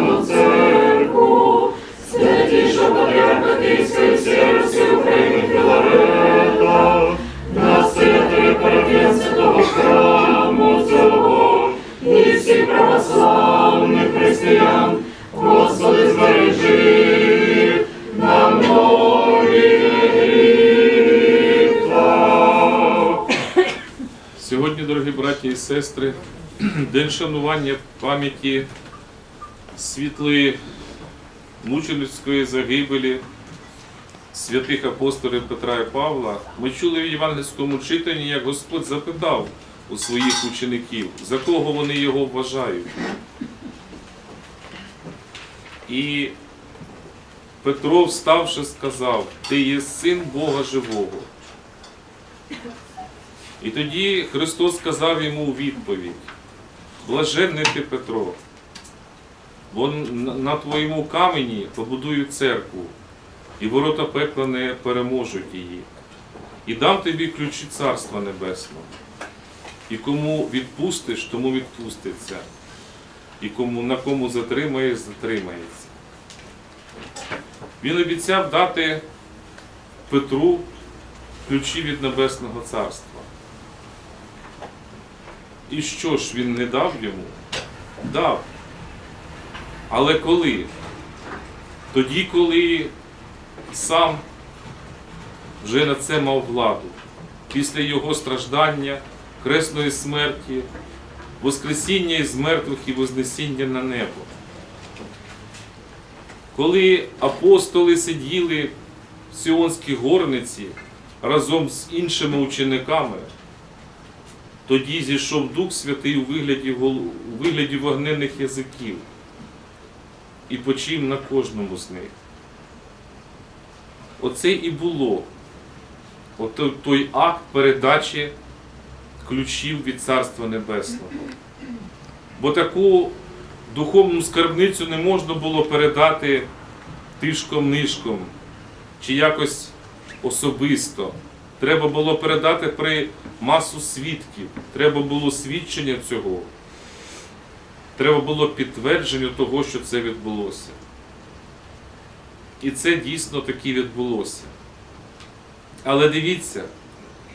православну церкву, святішого патріарха Київської Сєвєрської України Філарета, настоятеля парафія святого храму цього і всіх православних християн, Господи, збережи на многі. Сьогодні, дорогі браті і сестри, день шанування пам'яті світлої мученицької загибелі святих апостолів Петра і Павла. Ми чули в євангельському читанні, як Господь запитав у своїх учеників, за кого вони його вважають. І Петро, вставши, сказав: Ти є син Бога живого. І тоді Христос сказав йому у відповідь: Блаженний ти Петро, бо на твоєму камені побудую церкву, і ворота пекла не переможуть її. І дам тобі ключі Царства Небесного. І кому відпустиш, тому відпуститься, і кому, на кому затримаєш, затримається. Він обіцяв дати Петру ключі від Небесного Царства. І що ж він не дав йому? Дав. Але коли? Тоді, коли сам вже на це мав владу, після його страждання, кресної смерті, Воскресіння із мертвих і Вознесіння на небо. Коли апостоли сиділи в Сіонській горниці разом з іншими учениками, тоді зійшов Дух Святий у вигляді, у вигляді вогненних язиків і почив на кожному з них. Оце і було Ото той акт передачі ключів від Царства Небесного. Бо таку духовну скарбницю не можна було передати тишком-нишком чи якось особисто. Треба було передати при масу свідків. Треба було свідчення цього. Треба було підтвердження того, що це відбулося. І це дійсно таки відбулося. Але дивіться,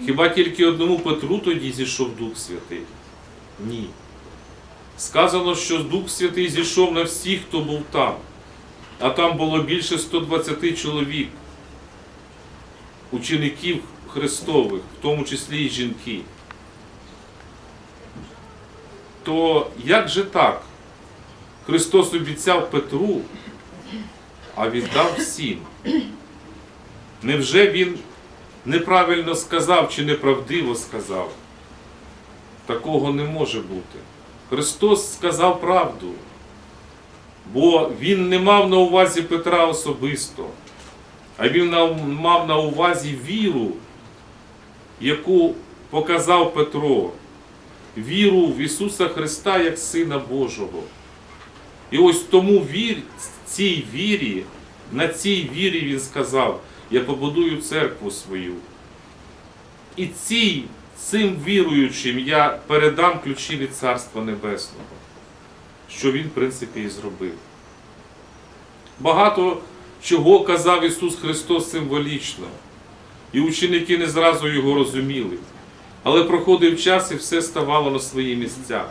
хіба тільки одному Петру тоді зійшов Дух Святий? Ні. Сказано, що Дух Святий зійшов на всіх, хто був там. А там було більше 120 чоловік, учеників Христових, в тому числі і жінки. То як же так? Христос обіцяв Петру, а віддав всім. Невже він неправильно сказав чи неправдиво сказав? Такого не може бути. Христос сказав правду, бо Він не мав на увазі Петра особисто, а Він мав на увазі віру, яку показав Петро, віру в Ісуса Христа як Сина Божого. І ось тому вір, цій вірі, на цій вірі Він сказав, я побудую церкву свою. І цій, цим віруючим я передам ключі від Царства Небесного, що Він, в принципі, і зробив. Багато чого казав Ісус Христос символічно, і ученики не зразу його розуміли. Але проходив час і все ставало на свої місця.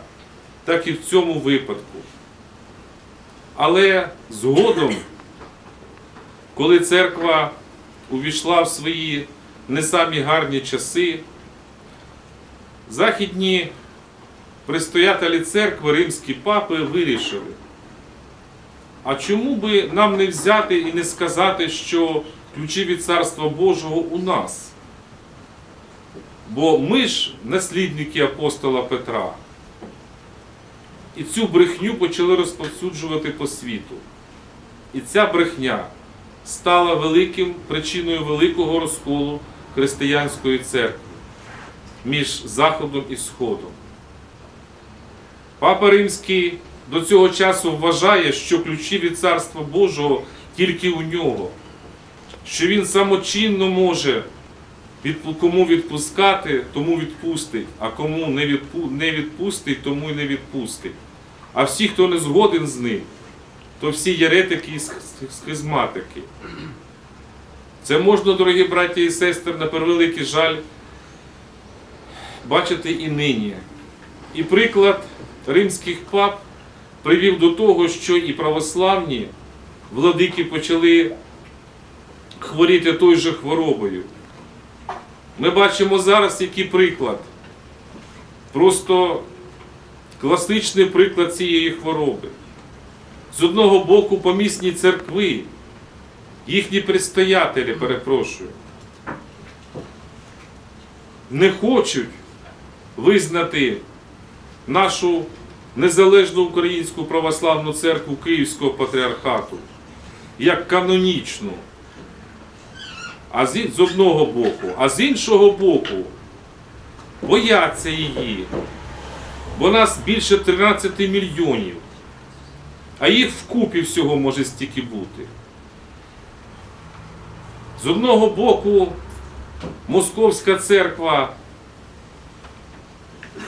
Так і в цьому випадку. Але згодом, коли церква увійшла в свої не самі гарні часи, західні предстоятелі церкви, римські папи вирішили, а чому би нам не взяти і не сказати, що ключі від Царства Божого у нас? Бо ми ж наслідники апостола Петра. І цю брехню почали розповсюджувати по світу. І ця брехня стала великим причиною великого розколу християнської церкви між Заходом і Сходом. Папа Римський до цього часу вважає, що ключі від Царства Божого тільки у нього, що він самочинно може кому відпускати, тому відпустить, а кому не, не відпустить, тому й не відпустить. А всі, хто не згоден з ним, то всі єретики і сх- схизматики. Це можна, дорогі браті і сестри, на превеликий жаль, бачити і нині. І приклад римських пап привів до того, що і православні владики почали хворіти той же хворобою. Ми бачимо зараз який приклад. Просто класичний приклад цієї хвороби. З одного боку, помісні церкви, їхні предстоятелі, перепрошую, не хочуть визнати нашу незалежну українську православну церкву Київського патріархату як канонічну. А з, з одного боку, а з іншого боку, бояться її. Бо нас більше 13 мільйонів, а їх вкупі всього може стільки бути. З одного боку, Московська церква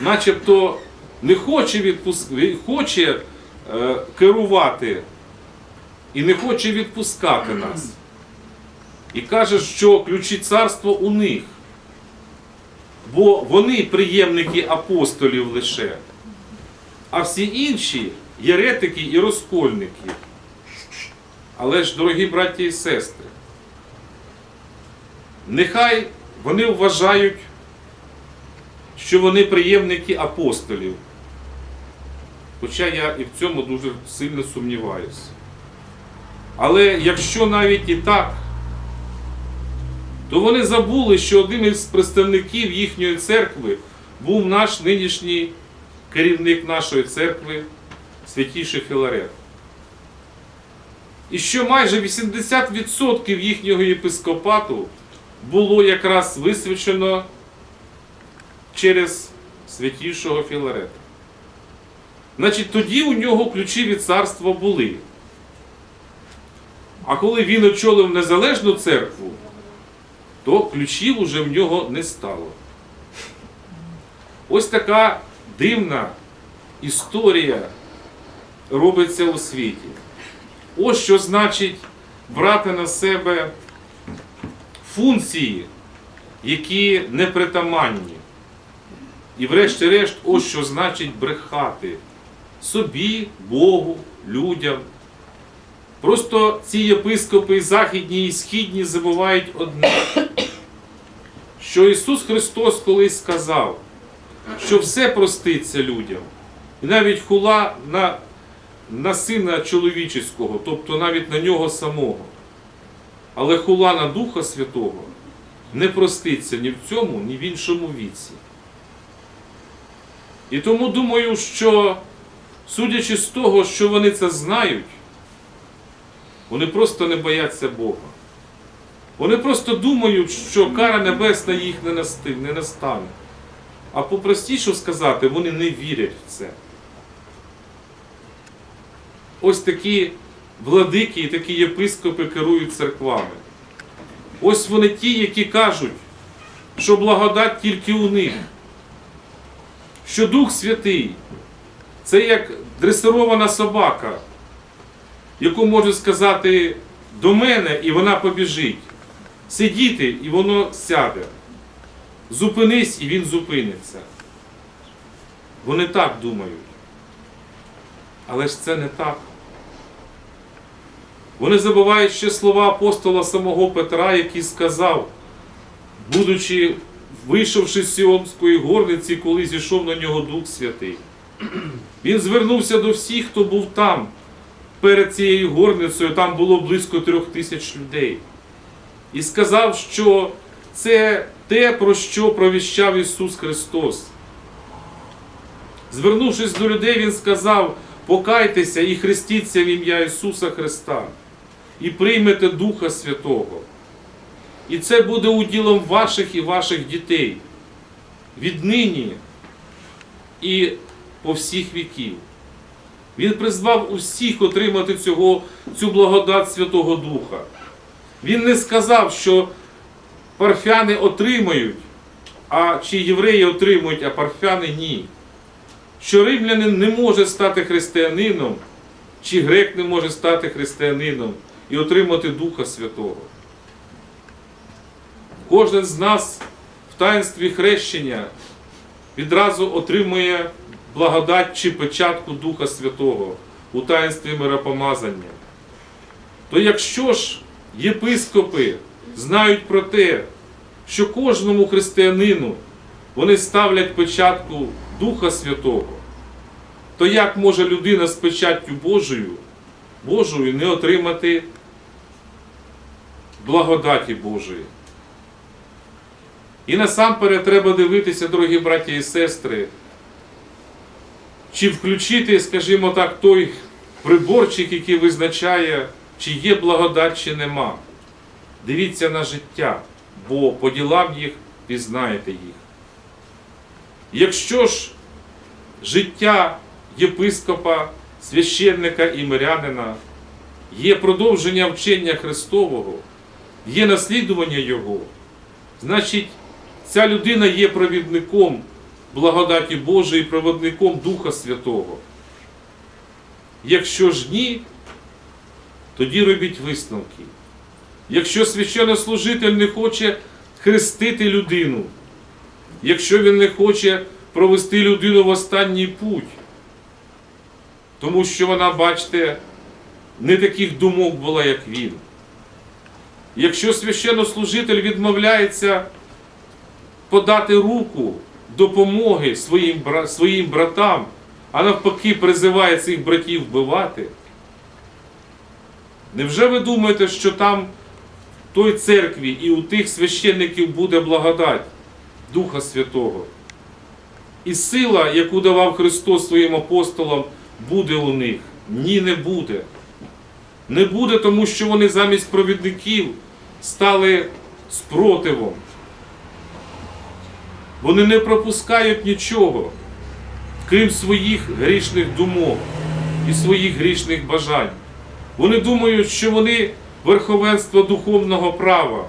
начебто не хоче, відпуск... хоче е, керувати і не хоче відпускати нас. І каже, що ключі царства у них. Бо вони приємники апостолів лише, а всі інші єретики і розкольники. Але ж, дорогі браті і сестри, нехай вони вважають, що вони приємники апостолів. Хоча я і в цьому дуже сильно сумніваюся. Але якщо навіть і так, то вони забули, що одним із представників їхньої церкви був наш нинішній керівник нашої церкви, святіший Філарет. І що майже 80% їхнього єпископату було якраз висвячено через святішого Філарета. Значить, тоді у нього ключі від царства були. А коли він очолив незалежну церкву, то ключів уже в нього не стало. Ось така дивна історія робиться у світі. Ось що значить брати на себе функції, які непритаманні. І врешті-решт, ось що значить брехати собі, Богу, людям. Просто ці єпископи західні і східні забувають одне, що Ісус Христос колись сказав, що все проститься людям, і навіть хула на, на сина чоловічого, тобто навіть на нього самого. Але хула на Духа Святого не проститься ні в цьому, ні в іншому віці. І тому думаю, що, судячи з того, що вони це знають, вони просто не бояться Бога. Вони просто думають, що кара небесна їх не, настане. А попростіше сказати, вони не вірять в це. Ось такі владики і такі єпископи керують церквами. Ось вони ті, які кажуть, що благодать тільки у них, що Дух Святий це як дресирована собака, яку можуть сказати до мене, і вона побіжить. Сидіти, і воно сяде. Зупинись, і він зупиниться. Вони так думають. Але ж це не так. Вони забувають ще слова апостола самого Петра, який сказав, будучи вийшовши з Сіонської горниці, коли зійшов на нього Дух Святий. Він звернувся до всіх, хто був там, перед цією горницею, там було близько трьох тисяч людей. І сказав, що це те, про що провіщав Ісус Христос. Звернувшись до людей, Він сказав: покайтеся і хрестіться в ім'я Ісуса Христа, і приймете Духа Святого. І це буде уділом ваших і ваших дітей віднині і по всіх віків. Він призвав усіх отримати цього, цю благодать Святого Духа. Він не сказав, що парфяни отримають, а чи євреї отримують, а парфяни ні. Що римлянин не може стати християнином, чи грек не може стати християнином і отримати Духа Святого. Кожен з нас в таїнстві хрещення відразу отримує благодать чи печатку Духа Святого у таїнстві миропомазання. То якщо ж єпископи знають про те, що кожному християнину вони ставлять печатку Духа Святого, то як може людина з печаттю Божою, Божою не отримати благодаті Божої? І насамперед треба дивитися, дорогі браті і сестри, чи включити, скажімо так, той приборчик, який визначає, чи є благодать, чи нема. Дивіться на життя, бо по ділам їх пізнаєте їх. Якщо ж життя єпископа, священника і мирянина є продовження вчення Христового, є наслідування Його, значить ця людина є провідником благодаті Божої, провідником Духа Святого. Якщо ж ні, тоді робіть висновки. Якщо священнослужитель не хоче хрестити людину, якщо він не хоче провести людину в останній путь, тому що вона, бачите, не таких думок була, як він. Якщо священнослужитель відмовляється подати руку допомоги своїм, своїм братам, а навпаки призиває цих братів вбивати, невже ви думаєте, що там в той церкві і у тих священників буде благодать Духа Святого? І сила, яку давав Христос своїм апостолам, буде у них? Ні, не буде. Не буде, тому що вони замість провідників стали спротивом. Вони не пропускають нічого, крім своїх грішних думок і своїх грішних бажань. Вони думають, що вони верховенство духовного права,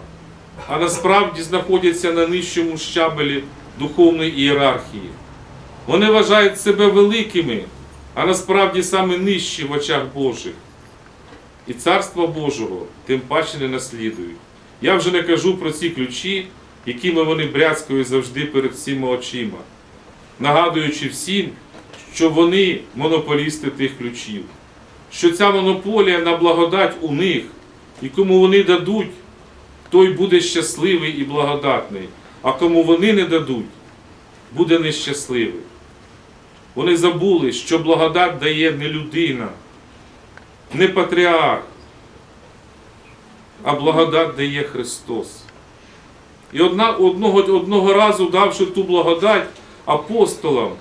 а насправді знаходяться на нижчому щабелі духовної ієрархії. Вони вважають себе великими, а насправді саме нижчі в очах Божих. І Царства Божого тим паче не наслідують. Я вже не кажу про ці ключі, якими вони брязкають завжди перед всіма очима, нагадуючи всім, що вони монополісти тих ключів, що ця монополія на благодать у них, і кому вони дадуть, той буде щасливий і благодатний, а кому вони не дадуть, буде нещасливий. Вони забули, що благодать дає не людина, не патріарх, а благодать дає Христос. І одна, одного, одного разу давши ту благодать апостолам,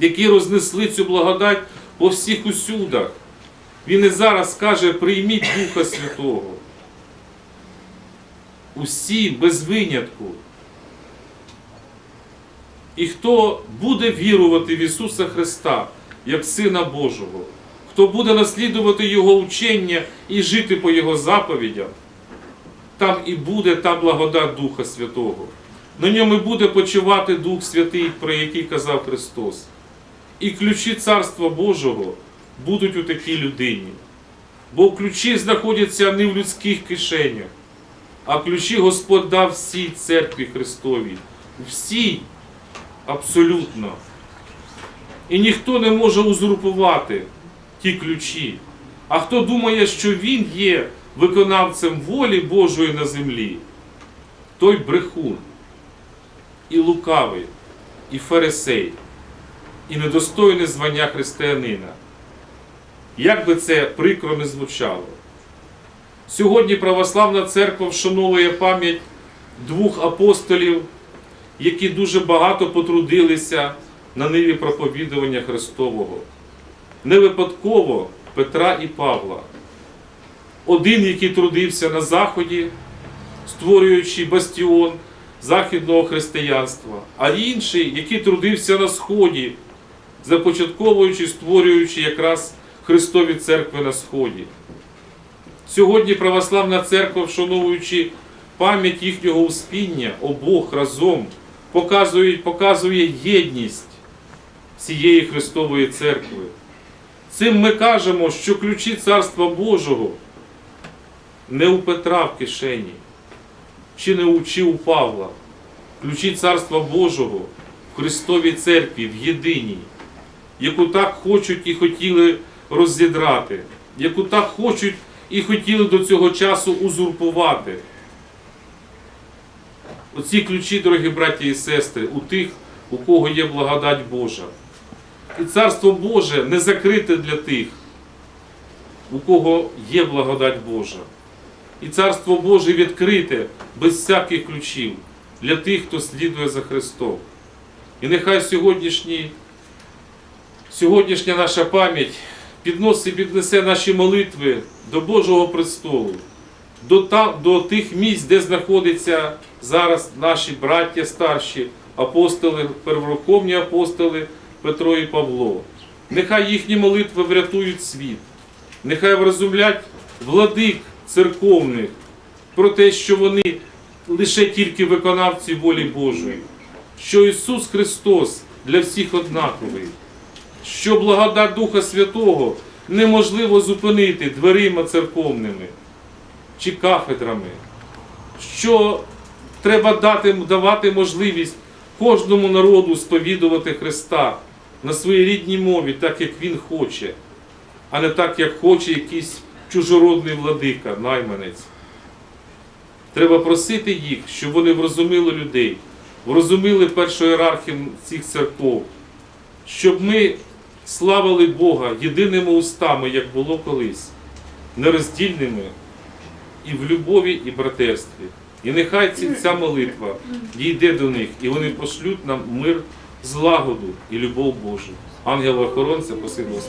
які рознесли цю благодать по всіх усюдах, він і зараз каже: прийміть Духа Святого. Усі без винятку. І хто буде вірувати в Ісуса Христа як Сина Божого, хто буде наслідувати Його учення і жити по Його заповідям, там і буде та благодать Духа Святого. На ньому буде почивати Дух Святий, про який казав Христос. І ключі Царства Божого будуть у такій людині. Бо ключі знаходяться не в людських кишенях, а ключі Господь дав всій церкві Христовій. Всій абсолютно. І ніхто не може узурпувати ті ключі. А хто думає, що він є виконавцем волі Божої на землі, той брехун, і лукавий, і фарисей, і недостойне звання християнина. Як би це прикро не звучало. Сьогодні православна церква вшановує пам'ять двох апостолів, які дуже багато потрудилися на ниві проповідування Христового. Не випадково Петра і Павла. Один, який трудився на Заході, створюючи бастіон західного християнства, а інший, який трудився на Сході, започатковуючи, створюючи якраз Христові церкви на Сході. Сьогодні православна церква, вшановуючи пам'ять їхнього успіння, обох разом показує, показує єдність цієї Христової церкви. Цим ми кажемо, що ключі Царства Божого не у Петра в кишені, чи не у чи у Павла. Ключі Царства Божого в Христовій церкві, в єдиній, яку так хочуть і хотіли розідрати, яку так хочуть і хотіли до цього часу узурпувати. Оці ключі, дорогі браті і сестри, у тих, у кого є благодать Божа. І Царство Боже не закрите для тих, у кого є благодать Божа. І Царство Боже відкрите без всяких ключів для тих, хто слідує за Христом. І нехай сьогоднішній, сьогоднішня наша пам'ять підносить і піднесе наші молитви до Божого престолу, до, та, до тих місць, де знаходяться зараз наші браття старші, апостоли, первоверховні апостоли Петро і Павло. Нехай їхні молитви врятують світ, нехай врозумлять владик церковних про те, що вони лише тільки виконавці волі Божої, що Ісус Христос для всіх однаковий, що благодать Духа Святого неможливо зупинити дверима церковними чи кафедрами, що треба дати, давати можливість кожному народу сповідувати Христа на своїй рідній мові, так як Він хоче, а не так, як хоче якийсь чужородний владика, найманець. Треба просити їх, щоб вони врозуміли людей, врозуміли першу ієрархію цих церков, щоб ми славили Бога єдиними устами, як було колись, нероздільними і в любові, і братерстві. І нехай ця молитва дійде до них, і вони пошлють нам мир, злагоду і любов Божу. Ангела охоронця посилу вас.